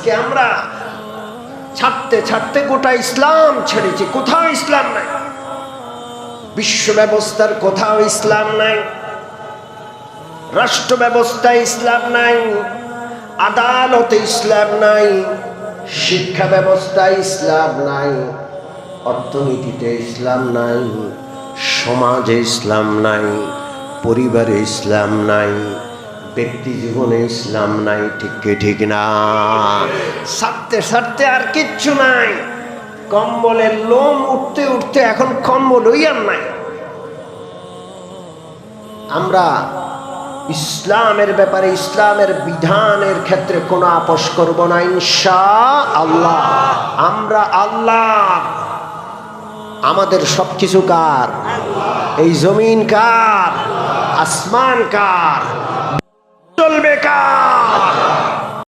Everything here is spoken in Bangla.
আজকে আমরা ছাড়তে ছাড়তে গোটা ইসলাম ছেড়েছি। কোথাও ইসলাম নাই। বিশ্ব ব্যবস্থার কোথাও ইসলাম নাই। রাষ্ট্র ব্যবস্থায় ইসলাম নাই। আদালতে ইসলাম নাই। শিক্ষা ব্যবস্থায় ইসলাম নাই। অর্থনীতিতে ইসলাম নাই। সমাজে ইসলাম নাই। পরিবারে ইসলাম নাই। ব্যক্তি জীবনে ইসলাম নাই, ঠিক ঠিক না? সারতে সারতে আর কিচ্ছু নাই। কম্বলের লোম উঠতে উঠতে এখন কম্বলই আর নাই। আমরা ইসলামের ব্যাপারে, ইসলামের বিধানের ক্ষেত্রে কোনো আপোষ করব না ইনশা আল্লাহ আমরা আল্লাহ। আমাদের সব কিছু কার? এই জমিন কার? আসমান কার? চলবে কার